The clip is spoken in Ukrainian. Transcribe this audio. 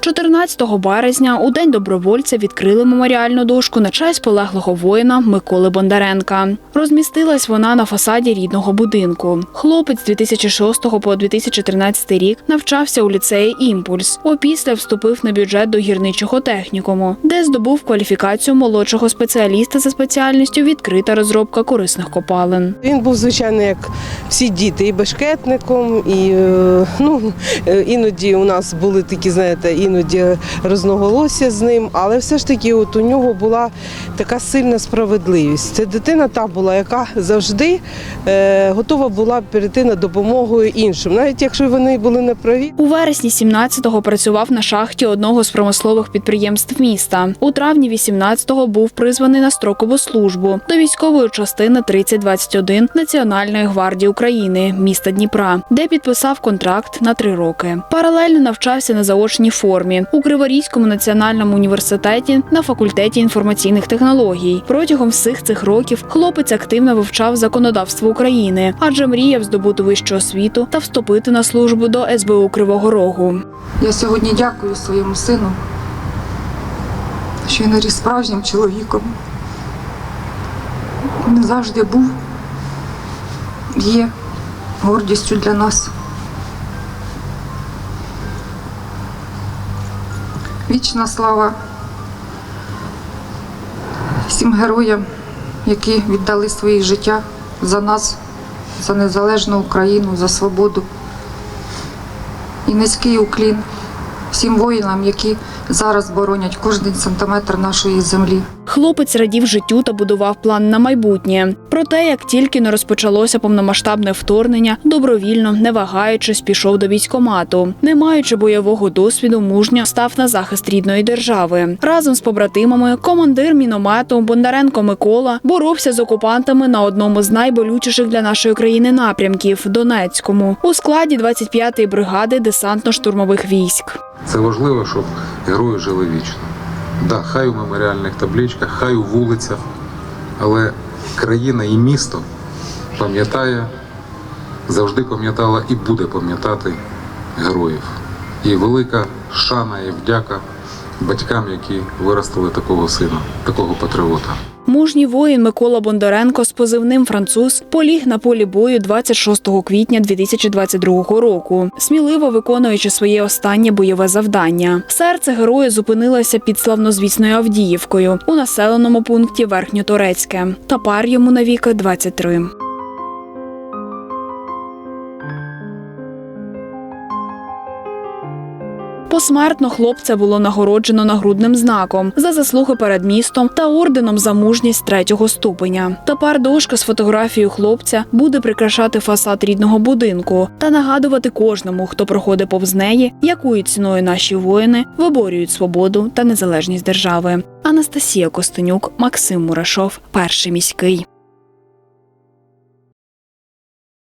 14 березня у день добровольця відкрили меморіальну дошку на честь полеглого воїна Миколи Бондаренка. Розмістилась вона на фасаді рідного будинку. Хлопець з 2006 по 2013 рік навчався у ліцеї Імпульс. Опісля вступив на бюджет до гірничого технікуму, де здобув кваліфікацію молодшого спеціаліста за спеціальністю відкрита розробка корисних копалин. Він був, звичайно, як всі діти, і бешкетником, і е, ну, е, іноді у нас були такі, знаєте, іноді розноголосся з ним, але все ж таки от у нього була така сильна справедливість. Це дитина та була, яка завжди е, готова була перейти на допомогу іншим, навіть якщо вони були неправі. У вересні 17-го працював на шахті одного з промислових підприємств міста. У травні 18-го був призваний на строкову службу до військової частини 3021 Національної гвардії України міста Дніпра, де підписав контракт на три роки. Паралельно навчався на заочній формі у Криворізькому національному університеті на факультеті інформаційних технологій. Протягом всіх цих років хлопець активно вивчав законодавство України, адже мріяв здобути вищу освіту та вступити на службу до СБУ Кривого Рогу. Я сьогодні дякую своєму сину, що він ріс справжнім чоловіком. Він завжди був, є гордістю для нас. Вічна слава всім героям, які віддали своє життя за нас, за незалежну Україну, за свободу. І низький уклін всім воїнам, які зараз боронять кожен сантиметр нашої землі. Хлопець радів життю та будував план на майбутнє. Проте, як тільки не розпочалося повномасштабне вторгнення, добровільно, не вагаючись, пішов до військомату. Не маючи бойового досвіду, мужньо став на захист рідної держави. Разом з побратимами командир міномету Бондаренко Микола боровся з окупантами на одному з найболючіших для нашої країни напрямків Донецькому у складі 25-ї бригади десантно-штурмових військ. Це важливо, щоб герої жили вічно. Да, хай у меморіальних табличках, хай у вулицях, але країна і місто пам'ятає, завжди пам'ятала і буде пам'ятати героїв. І велика шана і вдяка батькам, які виростили такого сина, такого патріота. Мужній воїн Микола Бондаренко з позивним француз поліг на полі бою 26 квітня 2022 року, сміливо виконуючи своє останнє бойове завдання. Серце героя зупинилося під славнозвісною Авдіївкою у населеному пункті Верхньоторецьке. Тапар йому навіки 23. Посмертно хлопця було нагороджено нагрудним знаком за заслуги перед містом та орденом за мужність третього ступеня. Тепер дошка з фотографією хлопця буде прикрашати фасад рідного будинку та нагадувати кожному, хто проходить повз неї, якою ціною наші воїни виборюють свободу та незалежність держави. Анастасія Костенюк, Максим Мурашов, перший міський.